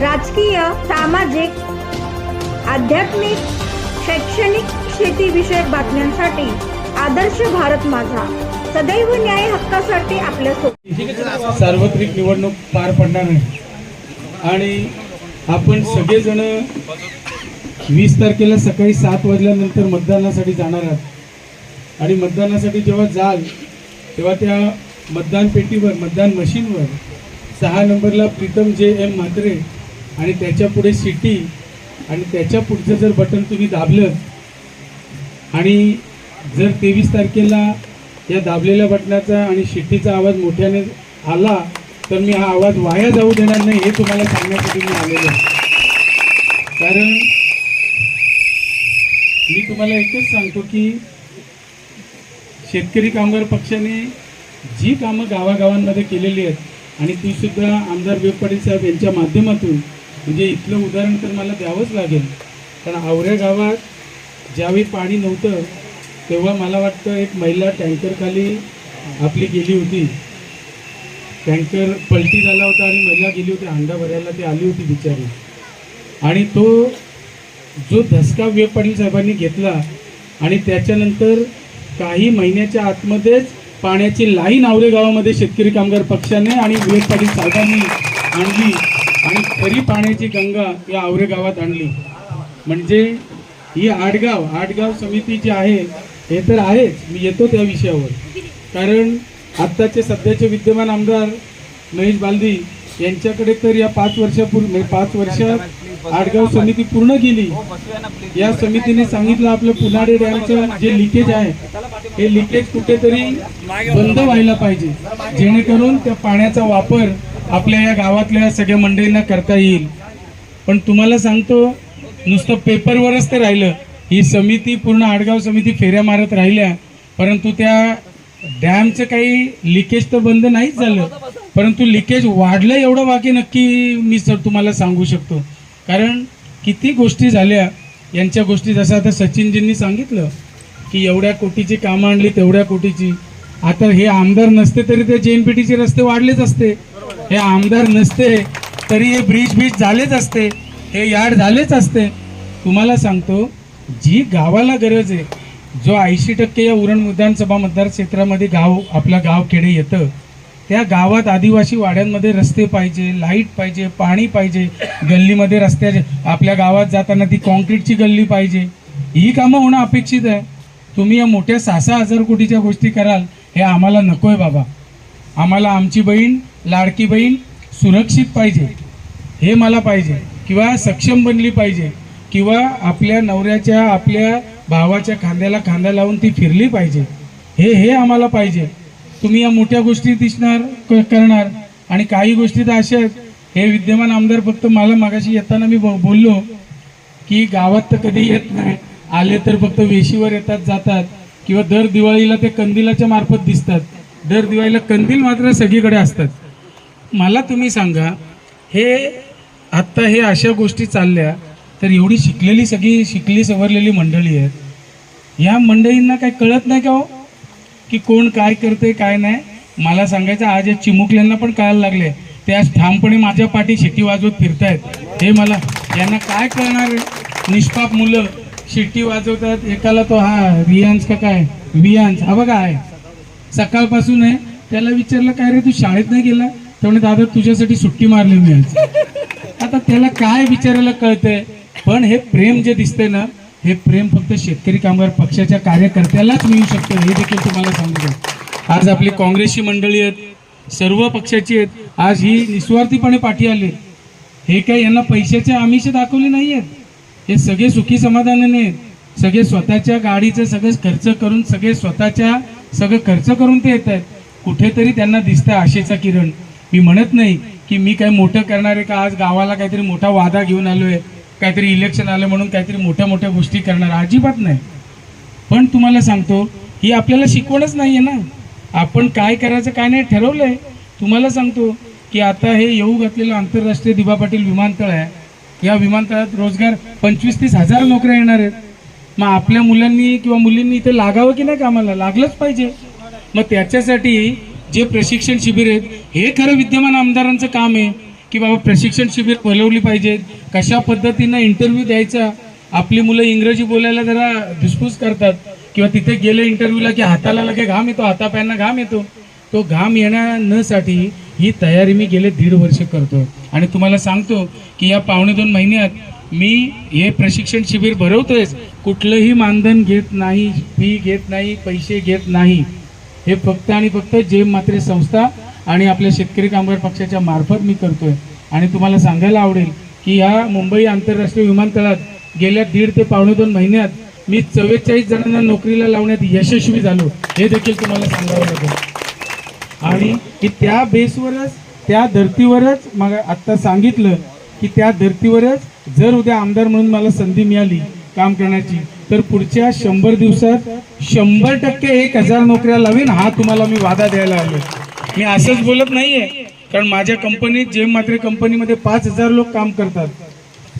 राजकीय सामाजिक आध्यात्मिक शैक्षणिक शेतीविषयक बातम्यांसाठी आदर्श भारत माझा. सदैव न्याय हक्कासाठी आपल्या सार्वत्रिक निवडणूक पार पडणार आहे. आणि आपण सगळेजण वीस तारखेला सकाळी सात वाजल्यानंतर मतदानासाठी जाणार आहात. आणि मतदानासाठी जेव्हा जाल तेव्हा त्या मतदान पेटीवर मतदान मशीनवर सहा नंबरला प्रीतम जे एम म्हात्रे आणि त्याच्या पुढे सिटी आणि त्याच्या पुढचं जर बटन तुम्ही दाबलं आणि जर तेवीस तारखेला या दाबलेल्या बटनाचा आणि शिट्टीचा आवाज मोठ्याने आला तर मी हा आवाज वाया जाऊ देणार नाही हे तुम्हाला सांगण्यासाठी मी आलेलो आहे. कारण मी तुम्हाला एकच सांगतो की शेतकरी कामगार पक्षाने जी कामं गावागावांमध्ये केलेली आहेत आणि तीसुद्धा आमदार विवेक पाटील साहेब यांच्या माध्यमातून म्हणजे इथलं उदाहरण तर मला द्यावंच लागेल. कारण आवऱ्या गावात ज्यावेळी पाणी नव्हतं तेव्हा मला वाटतं एक महिला टँकरखाली आपली गेली होती. टँकर पलटी झाला होता आणि महिला गेली होती अंडा भरायला ती आली होती बिचारी. आणि तो जो धसका वे पाटील साहेबांनी घेतला आणि त्याच्यानंतर काही महिन्याच्या आतमध्येच पाण्याची लाईन आवरे गावामध्ये शेतकरी कामगार पक्षाने आणि विवेक पाटील साहेबांनी आणली. आणि खरी पाण्याची गंगा या आवरे गावात आणली. म्हणजे ही आडगाव आडगाव समिती जी आहे हे तर आहेच. मी येतो त्या विषयावर. कारण आत्ताचे सध्याचे विद्यमान आमदार महेश बालदी यांच्याकडे तर या पाच वर्षापूर्वी म्हणजे पाच वर्षात आडगाव समिती पूर्ण केली. या समितीने सांगितलं आपलं पुनाडे डॅमचं जे लिकेज आहे हे लिकेज कुठेतरी बंद व्हायला पाहिजे. जेणेकरून त्या पाण्याचा वापर आपल्या या गावातल्या सगळ्या मंडळींना करता येईल. पण तुम्हाला सांगतो नुसतं पेपरवरच ते राहिलं. ही समिती पूर्ण आडगाव समिती फेऱ्या मारत राहिल्या. परंतु त्या डॅमचं काही लिकेज तर बंद नाहीच झालं. परंतु लिकेज वाढलं एवढं बाकी नक्की मी सर तुम्हाला सांगू शकतो. कारण किती गोष्टी झाल्या. यांच्या गोष्टी जसं आता सचिनजींनी सांगितलं की एवढ्या कोटीची कामं आणली तेवढ्या कोटीची. आता हे आमदार नसते तरी ते टीचे रस्ते वाढलेच असते. हे आमदार नसते तरी हे ब्रिज बीज झालेच असते हे यार्ड झालेच असते. तुम्हाला सांगतो जी गावाला गरज आहे जो ऐंशी टक्के या उरण विधानसभा मतदारक्षेत्रामध्ये गाव आपला गाव खेडे येतं त्या गावात आदिवासी वाड्यांमध्ये रस्ते पाहिजे लाइट पाहिजे पाणी पाहिजे गल्लीमध्ये रस्त्याचे आपल्या गावात जाताना ती कॉन्क्रीटची गल्ली पाहिजे ही कामं होणं अपेक्षित आहे. तुम्ही या मोठ्या सहा सहा हजार कोटीच्या गोष्टी कराल हे आम्हाला नको आहे बाबा. आम्हाला आमची बहीण लाडकी बहीण सुरक्षित पाहिजे. हे मला पाहिजे. किंवा सक्षम बनली पाहिजे. किंवा आपल्या नवऱ्याच्या आपल्या भावाच्या खांद्याला खांदा लावून ती फिरली पाहिजे. हे हे आम्हाला पाहिजे. तुम्ही या मोठ्या गोष्टी दिसणार क- करणार. आणि काही गोष्टी तर अशा आहेत. हे विद्यमान आमदार फक्त मला मागाशी येताना मी बोललो की गावात तर कधी येत नाही. आले तर फक्त वेशीवर येतात जातात. किंवा दर दिवाळीला ते कंदिलाच्या मार्फत दिसतात. दर दिवाळीला कंदील मात्र सगळीकडे असतात. मला तुम्ही सांगा हे आत्ता हे अशा गोष्टी चालल्या तर एवढी शिकलेली सगळी शिकली सवरलेली मंडळी आहेत. या मंडळींना काही कळत नाही का हो? की कोण काय करते काय नाही? मला सांगायचं आज या चिमुकल्यांना पण कळायला लागले ते आज ठामपणे माझ्या पाठी शिट्टी वाजवत फिरतायत. हे मला यांना काय कळणार आहे? निष्पाप मुलं शिट्टी वाजवतात. एकाला तो हा रियांस का काय? वियांस हा बघा आहे. सकाळपासून आहे. त्याला विचारलं काय रे तू शाळेत नाही गेला? त्यामुळे दादा तुझ्यासाठी सुट्टी मारली मी आज. आता त्याला काय विचारायला कळतंय? पण हे प्रेम जे दिसतंय ना हे प्रेम फक्त शेतकरी कामगार पक्षाच्या कार्यकर्त्यालाच मिळू शकतं हे देखील तुम्हाला सांगू आज आपली काँग्रेसची मंडळी आहेत सर्व पक्षाची आहेत आज ही निस्वार्थीपणे पाठी आले. हे काय यांना पैशाचे आमिष दाखवले नाही आहेत? हे सगळे सुखी समाधानाने आहेत. सगळे स्वतःच्या गाडीचं सगळे खर्च करून सगळे स्वतःच्या सगळं खर्च करून ते येत आहेत कुठेतरी त्यांना दिसतं आशेचा किरण. मी म्हणत नाही की मी काय मोठं करणार आहे का? आज गावाला काहीतरी मोठा वादा घेऊन आलो आहे काहीतरी इलेक्शन आलं म्हणून काहीतरी मोठ्या मोठ्या गोष्टी करणार. अजिबात नाही. पण तुम्हाला सांगतो ही आपल्याला शिकवणच नाही आहे ना. आपण काय करायचं काय नाही ठरवलंय. तुम्हाला सांगतो की आता हे येऊ घातलेलं आंतरराष्ट्रीय दिबा पाटील विमानतळ आहे. या विमानतळात रोजगार पंचवीस तीस हजार नोकऱ्या येणार आहेत. मग आपल्या मुलांनी किंवा मुलींनी इथे लागावं की नाही कामाला? लागलंच पाहिजे. मग त्याच्यासाठी जे प्रशिक्षण शिबिर आहेत हे खरं विद्यमान आमदारांचं काम आहे की बाबा प्रशिक्षण शिबिर बोलवली पाहिजेत कशा पद्धतीनं इंटरव्ह्यू द्यायचा? आपली मुलं इंग्रजी बोलायला जरा धुसफूस करतात. किंवा तिथे गेले इंटरव्ह्यूला की हाताला लगे घाम येतो हातापायांना घाम येतो. तो घाम येण्यासाठी ही तयारी मी गेले दीड वर्ष करतो आणि तुम्हाला सांगतो की या पावणे दोन महिन्यात मी हे प्रशिक्षण शिबिर भरवतोयच. कुठलंही मानधन घेत नाही फी घेत नाही पैसे घेत नाही. हे फक्त आणि फक्त जेम मात्रे संस्था आणि आपल्या शेतकरी कामगार पक्षाच्या मार्फत मी करतोय. आणि तुम्हाला सांगायला आवडेल की या मुंबई आंतरराष्ट्रीय विमानतळात गेल्या दीड ते पावणे दोन महिन्यात मी चव्वेचाळीस जणांना नोकरीला लावण्यात यशस्वी झालो. हे देखील तुम्हाला सांगावं लागेल. आणि की त्या बेसवरच त्या धर्तीवरच मग आत्ता सांगितलं की त्या धर्तीवरच जर उद्या आमदार म्हणून मला संधी मिळाली काम करण्याची तर पुढच्या शंभर दिवसात शंभर टक्के एक हजार नोकऱ्या लावीन हा तुम्हाला मी वादा द्यायला आलो मी असंच बोलत नाहीये कारण माझ्या कंपनीत जेम मात्रे कंपनीमध्ये पाच हजार लोक काम करतात.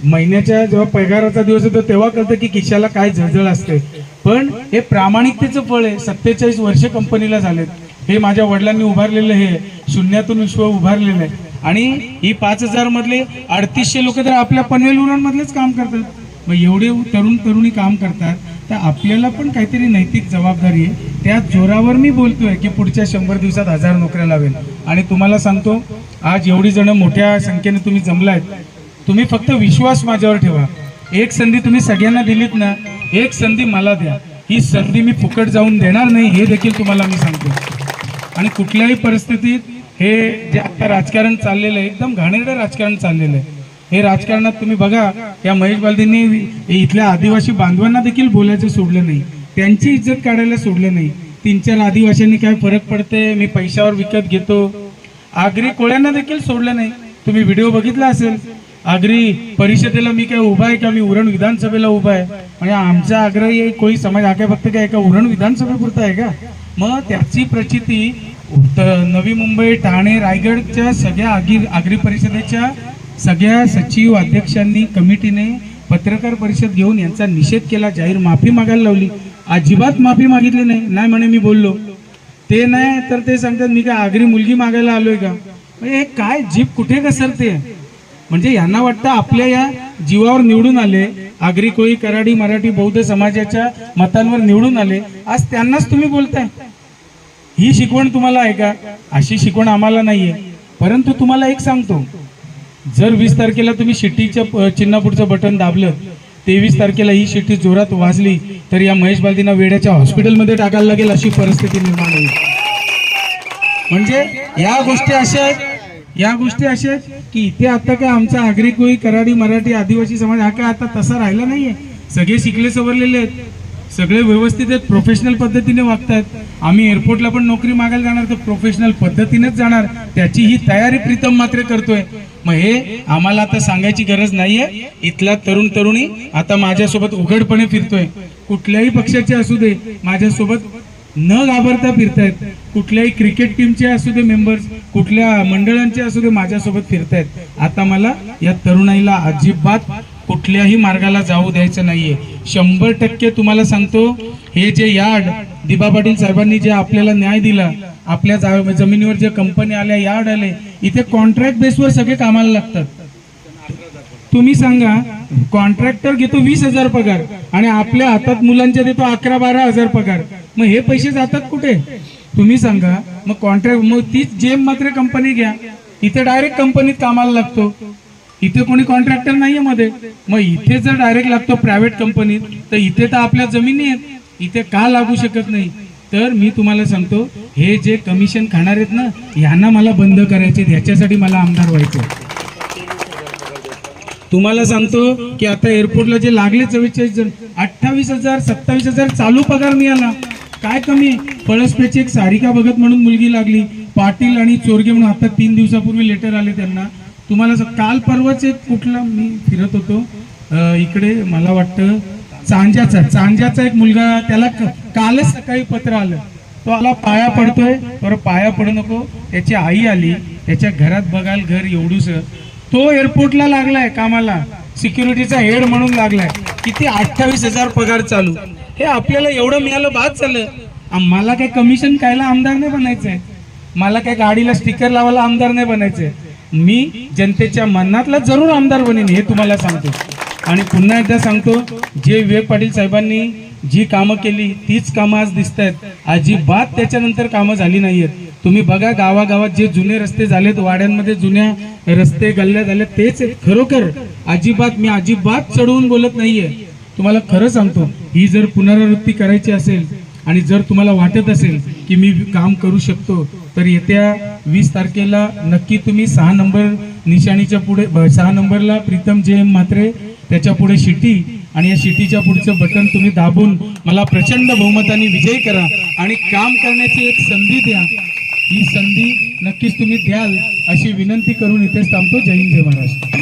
महिन्याच्या जेव्हा पगाराचा दिवस येतो तेव्हा कळतं की खिशाला काय झळझळ असते. पण हे प्रामाणिकतेचं फळ आहे. सत्तेचाळीस वर्ष कंपनीला झालेत. हे माझ्या वडिलांनी उभारलेलं हे शून्यातून विश्व उभारलेलं आहे. आणि ही पाच हजार मधले अडतीसशे लोक तर आपल्या पनवेल उरणमधलेच काम करतात. मग एवढे तरुण तरुणी काम करतात तर आपल्याला पण काहीतरी नैतिक जबाबदारी आहे. त्या जोरावर मी बोलतोय की पुढच्या शंभर दिवसात हजार नोकऱ्या लावेल. आणि तुम्हाला सांगतो आज एवढी जण मोठ्या संख्येने तुम्ही जमलायत. तुम्ही फक्त विश्वास माझ्यावर ठेवा. एक संधी तुम्ही सगळ्यांना दिलीत ना एक संधी मला द्या. ही संधी मी फुकट जाऊन देणार नाही हे देखील तुम्हाला मी सांगतो. आणि कुठल्याही परिस्थितीत हे जे आता राजकारण चाललेलं आहे एकदम घाणेरडं राजकारण चाललेलं आहे. हे राजकारणात तुम्ही बघा या महेश बालदींनी इथल्या आदिवासी बांधवांना देखील बोलायचं सोडलं नाही. त्यांची इज्जत काढायला सोडलं नाही. तीन चार आदिवासींनी काय फरक पडते मी पैशावर विकत घेतो. आगरी कोळ्यांना देखील सोडलं नाही. तुम्ही व्हिडिओ बघितला असेल. आगरी परिषदेला मी काय उभा आहे का? मी उरण विधानसभेला उभा आहे. म्हणजे आमचा आग्रही कोळी समाज हा काय फक्त काय एका उरण विधानसभेपुरता आहे का? मग त्याची प्रचिती उत्तर नवी मुंबई ठाणे रायगडच्या सगळ्या आगी आगरी परिषदेच्या सगळ्या सचिव अध्यक्षांनी कमिटीने पत्रकार परिषद घेऊन यांचा निषेध केला. जाहीर माफी मागायला लावली. अजिबात माफी मागितली नाही. नाही म्हणे मी बोललो. ते नाही तर ते सांगतात मी काय आगरी मुलगी मागायला आलोय का? म्हणजे हे काय जीप कुठे घसरते? म्हणजे यांना वाटतं आपल्या या जीवावर निवडून आले. आगरी कोळी कराडी मराठी बौद्ध समाजाच्या मतांवर निवडून आले. आज त्यांनाच तुम्ही बोलताय. ही शिकवण तुम्हाला आहे का? अशी शिकवण आम्हाला नाहीये. परंतु तुम्हाला एक सांगतो. जर वीस तारखेला तुम्ही शिट्टीच्या चिन्हापूरचं बटन दाबलं तेवीस तारखेला ही शिट्टी जोरात वाजली तर या महेश बालदींना वेड्याच्या हॉस्पिटलमध्ये टाकायला लागेल अशी परिस्थिती निर्माण होईल. म्हणजे या गोष्टी अशा आहेत या गोष्टी अशा आहेत की इथे आता काय आमचा आगरी कोळी कराडी मराठी आदिवासी समाज हा काय आता तसा राहिला नाहीये? सगळे शिकले सवरलेले आहेत. सगळे व्यवस्थित आहेत प्रोफेशनल पद्धतीने वागतात आम्ही एअरपोर्टला पण नोकरी मागायला जाणार तर प्रोफेशनल पद्धतीनेच जाणार. त्याची ही तयारी प्रीतम मात्र करतोय. मग हे आम्हाला आता सांगायची गरज नाहीये. इथला तरुण तरुणी आता माझ्यासोबत उघडपणे फिरतोय. कुठल्याही पक्षाचे असू दे माझ्यासोबत न घाबरता फिरतायत. कुठल्याही क्रिकेट टीमचे असू दे मेंबर्स कुठल्या मंडळांचे असू दे माझ्यासोबत फिरतायत. आता मला या तरुणाईला अजिबात कुठल्याही मार्गाला जाऊ द्यायचं नाहीये. शंभर टक्के तुम्हाला सांगतो हे जे यार्ड दिबा पाटील साहेबांनी जे आपल्याला न्याय दिला आपल्या जा- जमिनीवर जे कंपनी आल्या यार्ड आले इथे कॉन्ट्रॅक्ट बेसवर सगळे कामाला लागतात. तुम्ही सांगा कॉन्ट्रॅक्टर घेतो वीस हजार पगार आणि आपल्या हातात मुलांच्या देतो अकरा बारा हजार पगार. मग हे पैसे जातात कुठे? तुम्ही सांगा मग कॉन्ट्रॅक्ट मग तीच जेम मात्र कंपनी घ्या इथे डायरेक्ट कंपनीत कामाला लागतो. इथे कोणी कॉन्ट्रॅक्टर नाहीये मध्ये. मग इथे जर डायरेक्ट लागतो प्रायव्हेट कंपनीत तर इथे तर आपल्या जमिनी आहेत. इथे का लागू शकत नाही? तर मी तुम्हाला सांगतो हे जे कमिशन खाणार आहेत ना यांना मला बंद करायचे ह्याच्यासाठी मला आमदार व्हायचं तुम्हाला सांगतो की आता एअरपोर्टला जे लागले चव्वेचाळीस जण अठ्ठावीस हजार सत्तावीस हजार चालू पगार मिळाला. काय कमी? पळसपेची एक सारिका भगत म्हणून मुलगी लागली. पाटील आणि चोरगे म्हणून आता तीन दिवसापूर्वी लेटर आले त्यांना. तुम्हाला काल परवाच एक कुठला मी फिरत होतो. इकडे मला वाटतं चांज्याचा चांज्याचा एक मुलगा त्याला क- कालच सकाळी पत्र आलं. तो आला पाया पडतोय. तर पाया पडू नको. त्याची आई आली. त्याच्या घरात बघाल घर एवढूस. तो एअरपोर्टला लागलाय कामाला. सिक्युरिटीचा हेड म्हणून लागलाय. किती अठ्ठावीस हजार पगार चालू. हे आपल्याला एवढं मिळालं बाद झालं. मला काय कमिशन कायला आमदार नाही बनायचंय. मला काय गाडीला स्टिकर लावायला आमदार नाही बनायचंय. मी जनतेच्या मनातला जरूर आमदार बनेन हे तुम्हाला सांगतो. आणि पुन्हा एकदा सांगतो जे विवेक पाटील साहेबांनी जी कामं केली तीच कामं आज दिसत आहेत अजिबात त्याच्यानंतर कामं झाली नाही आहेत तुम्ही बघा गावागावात जे जुने रस्ते झालेत वाड्यांमध्ये जुन्या रस्ते गल्ल्या झाल्या तेच खरोखर. अजिबात मी अजिबात चढवून बोलत नाहीये. तुम्हाला खरं सांगतो ही जर पुनरावृत्ती करायची असेल आणि जर तुम्हाला वाटत असेल की मी काम करू शकतो तर येत्या वीस तारखेला नक्की तुम्ही सहा नंबर निशाणीच्या पुढे ब- सहा नंबरला प्रीतम जे एम म्हात्रे त्याच्या पुढे शिटी आणि या शिटीच्या पुढचं बटन तुम्ही दाबून मला प्रचंड बहुमताने विजयी करा आणि काम करण्याची एक संधी द्या. ही संधी नक्कीच तुम्ही द्याल अशी विनंती करून इथेच थांबतो. जय हिंद जय महाराष्ट्र.